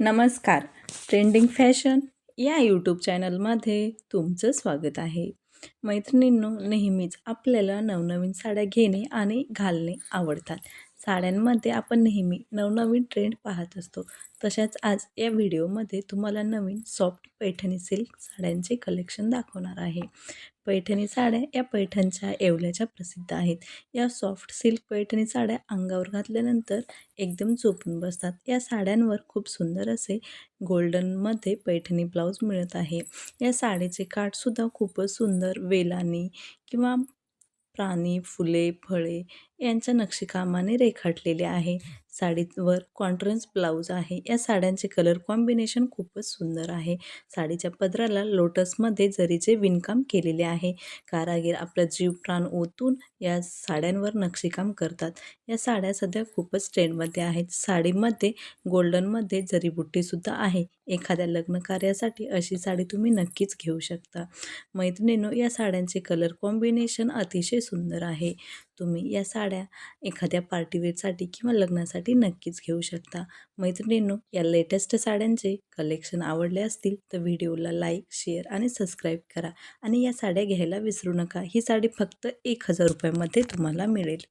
नमस्कार. Trending fashion या YouTube चॅनलमध्ये तुमचं स्वागत आहे. मैत्रिणींनो नेहमीच आपल्याला नवनवीन साड्या घेणे आणि घालणे आवडतात. साड्यांमध्ये आपण नेहमी नवनवीन ट्रेंड पाहत असतो. तशाच आज या व्हिडिओमध्ये तुम्हाला नवीन सॉफ्ट पैठणी सिल्क साड्यांचे कलेक्शन दाखवणार आहे. पैठणी साड्या या पैठणच्या येवल्याच्या प्रसिद्ध आहेत. या सॉफ्ट सिल्क पैठणी साड्या अंगावर घातल्यानंतर एकदम चोपून बसतात. या साड्यांवर खूप सुंदर असे गोल्डनमध्ये पैठणी ब्लाऊज मिळत आहे. या साडीचे काठसुद्धा खूपच सुंदर वेलानी किंवा प्राणी फुले फळे यांच्या नक्षीकामाने रेखाटलेले आहे. साडीवर कॉन्ट्रन्स ब्लाऊज आहे. या साड्यांचे कलर कॉम्बिनेशन खूपच सुंदर आहे. साडीच्या पदराला लोटसमध्ये जरीचे विणकाम केलेले आहे. कारागीर आपला जीव प्राण ओतून या साड्यांवर नक्षीकाम करतात. या साड्या सध्या खूपच ट्रेंडमध्ये आहेत. साडीमध्ये गोल्डनमध्ये जरीबुट्टीसुद्धा आहे एखाद्या लग्न कार्यासाठी अशी साडी तुम्ही नक्कीच घेऊ शकता. मैत्रिणीनो या साड्यांचे कलर कॉम्बिनेशन अतिशय सुंदर आहे. तुम्ही या साड्या एखाद्या पार्टीवेअरसाठी किंवा लग्नासाठी नक्कीच घेऊ शकता. मैत्रिणींनो या लेटेस्ट साड्यांचे कलेक्शन आवडले असतील तर व्हिडिओला लाईक शेअर आणि सबस्क्राईब करा. आणि या साड्या घ्यायला विसरू नका. ही साडी फक्त एक हजार रुपयामध्ये तुम्हाला मिळेल.